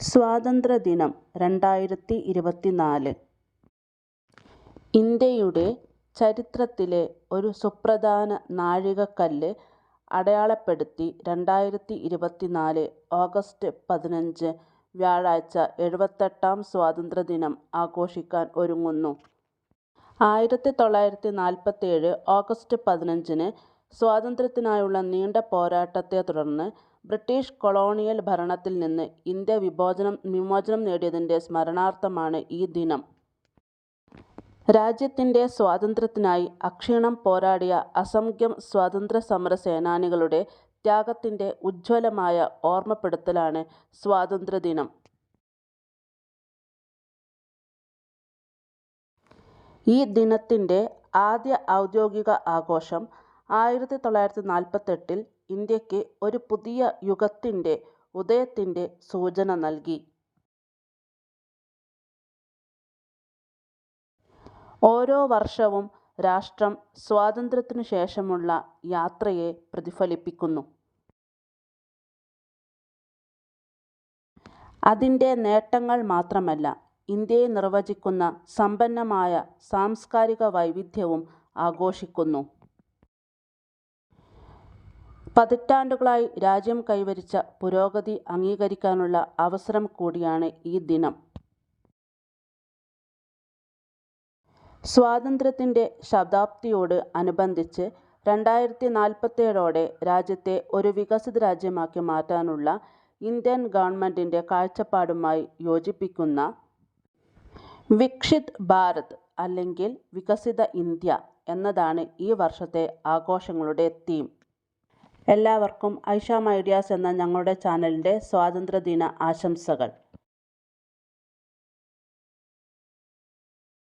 സ്വാതന്ത്ര്യദിനം രണ്ടായിരത്തി ഇരുപത്തിനാല് ഇന്ത്യയുടെ ചരിത്രത്തിലെ ഒരു സുപ്രധാന നാഴികക്കല്ല് അടയാളപ്പെടുത്തി രണ്ടായിരത്തി ഇരുപത്തിനാല് ഓഗസ്റ്റ് പതിനഞ്ച് വ്യാഴാഴ്ച എഴുപത്തെട്ടാം സ്വാതന്ത്ര്യദിനം ആഘോഷിക്കാൻ ഒരുങ്ങുന്നു. ആയിരത്തി തൊള്ളായിരത്തി നാൽപ്പത്തേഴ് ഓഗസ്റ്റ് പതിനഞ്ചിന് സ്വാതന്ത്ര്യത്തിനായുള്ള നീണ്ട പോരാട്ടത്തെ തുടർന്ന് ബ്രിട്ടീഷ് കൊളോണിയൽ ഭരണത്തിൽ നിന്ന് ഇന്ത്യ വിമോചനം നേടിയതിന്റെ സ്മരണാർത്ഥമാണ് ഈ ദിനം. രാജ്യത്തിന്റെ സ്വാതന്ത്ര്യത്തിനായി അക്ഷീണം പോരാടിയ അസംഖ്യം സ്വാതന്ത്ര്യസമര സേനാനികളുടെ ത്യാഗത്തിന്റെ ഉജ്ജ്വലമായ ഓർമ്മപ്പെടുത്തലാണ് സ്വാതന്ത്ര്യദിനം. ഈ ദിനത്തിന്റെ ആദ്യ ഔദ്യോഗിക ആഘോഷം ആയിരത്തി തൊള്ളായിരത്തി നാൽപ്പത്തെട്ടിൽ ഇന്ത്യയ്ക്ക് ഒരു പുതിയ യുഗത്തിന്റെ ഉദയത്തിന്റെ സൂചന നൽകി. ഓരോ വർഷവും രാഷ്ട്രം സ്വാതന്ത്ര്യത്തിനു ശേഷമുള്ള യാത്രയെ പ്രതിഫലിപ്പിക്കുന്നു. അതിന്റെ നേട്ടങ്ങൾ മാത്രമല്ല, ഇന്ത്യയെ നിർവചിക്കുന്ന സമ്പന്നമായ സാംസ്കാരിക വൈവിധ്യവും ആഘോഷിക്കുന്നു. പതിറ്റാണ്ടുകളായി രാജ്യം കൈവരിച്ച പുരോഗതി അംഗീകരിക്കാനുള്ള അവസരം കൂടിയാണ് ഈ ദിനം. സ്വാതന്ത്ര്യത്തിന്റെ ശതാബ്ദിയോട് അനുബന്ധിച്ച് രണ്ടായിരത്തി നാൽപ്പത്തേഴോടെ രാജ്യത്തെ ഒരു വികസിത രാജ്യമാക്കി മാറ്റാനുള്ള ഇന്ത്യൻ ഗവൺമെന്റിന്റെ കാഴ്ചപ്പാടുമായി യോജിപ്പിക്കുന്ന 'വിക്ഷിത് ഭാരത്' അല്ലെങ്കിൽ 'വികസിത ഇന്ത്യ' എന്നതാണ് ഈ വർഷത്തെ ആഘോഷങ്ങളുടെ തീം. എല്ലാവർക്കും ഐഷ ഐഡിയാസ് എന്ന ഞങ്ങളുടെ ചാനലിന്റെ സ്വാതന്ത്ര്യദിന ആശംസകൾ.